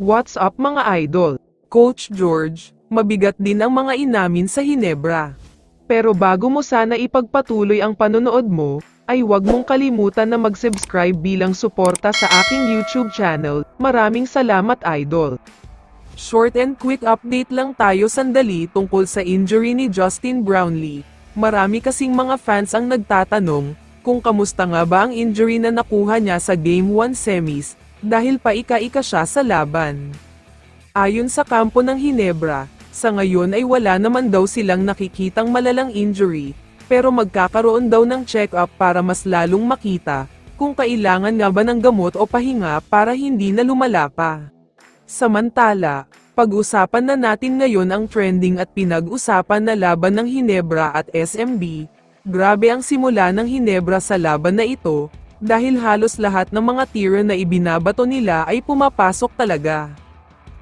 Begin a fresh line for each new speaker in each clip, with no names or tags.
What's up mga idol? Coach George, mabigat din ang mga inamin sa Hinebra. Pero bago mo sana ipagpatuloy ang panonood mo, ay huwag mong kalimutan na mag-subscribe bilang suporta sa aking YouTube channel. Maraming salamat idol. Short and quick update lang tayo sandali tungkol sa injury ni Justin Brownlee. Marami kasing mga fans ang nagtatanong kung kamusta nga ba ang injury na nakuha niya sa Game 1 semis dahil paika-ika siya sa laban. Ayon sa kampo ng Hinebra, sa ngayon ay wala naman daw silang nakikitang malalang injury, pero magkakaroon daw ng check-up para mas lalong makita kung kailangan nga ba ng gamot o pahinga para hindi na lumala pa. Samantala, pag-usapan na natin ngayon ang trending at pinag-usapan na laban ng Hinebra at SMB. Grabe ang simula ng Hinebra sa laban na ito, dahil halos lahat ng mga tira na ibinabato nila ay pumapasok talaga.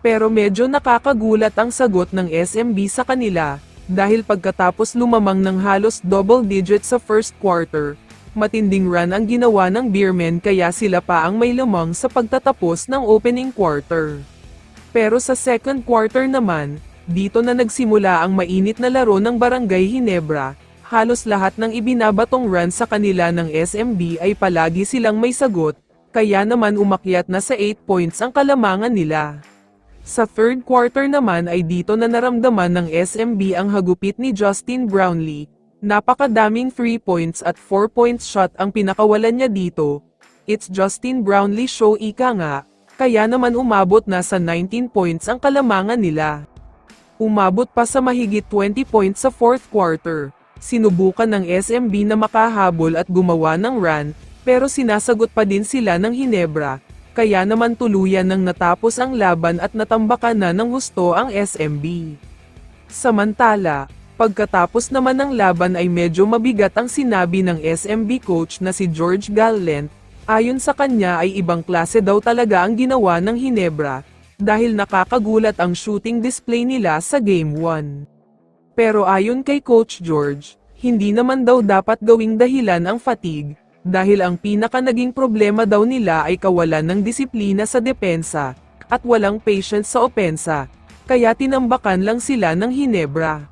Pero medyo nakakagulat ang sagot ng SMB sa kanila, dahil pagkatapos lumamang ng halos double digit sa first quarter, matinding run ang ginawa ng Beermen kaya sila pa ang may lamang sa pagtatapos ng opening quarter. Pero sa second quarter naman, dito na nagsimula ang mainit na laro ng Barangay Hinebra, halos lahat ng ibinabatong run sa kanila ng SMB ay palagi silang may sagot, kaya naman umakyat na sa 8 points ang kalamangan nila. Sa third quarter naman ay dito na naramdaman ng SMB ang hagupit ni Justin Brownlee. Napakadaming 3 points at 4 points shot ang pinakawalan niya dito. It's Justin Brownlee show ika nga, kaya naman umabot na sa 19 points ang kalamangan nila. Umabot pa sa mahigit 20 points sa fourth quarter. Sinubukan ng SMB na makahabol at gumawa ng run, pero sinasagot pa din sila ng Hinebra, kaya naman tuluyan nang natapos ang laban at natambakan na ng gusto ang SMB. Samantala, pagkatapos naman ng laban ay medyo mabigat ang sinabi ng SMB coach na si George Gallant, ayon sa kanya ay ibang klase daw talaga ang ginawa ng Hinebra, dahil nakakagulat ang shooting display nila sa Game 1. Pero ayon kay Coach George, hindi naman daw dapat gawing dahilan ang fatigue, dahil ang pinaka naging problema daw nila ay kawalan ng disiplina sa depensa, at walang patience sa opensa, kaya tinambakan lang sila ng Hinebra.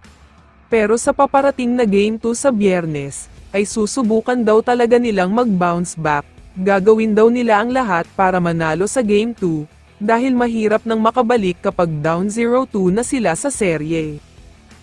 Pero sa paparating na Game 2 sa biyernes, ay susubukan daw talaga nilang mag-bounce back, gagawin daw nila ang lahat para manalo sa Game 2, dahil mahirap nang makabalik kapag down 0-2 na sila sa serye.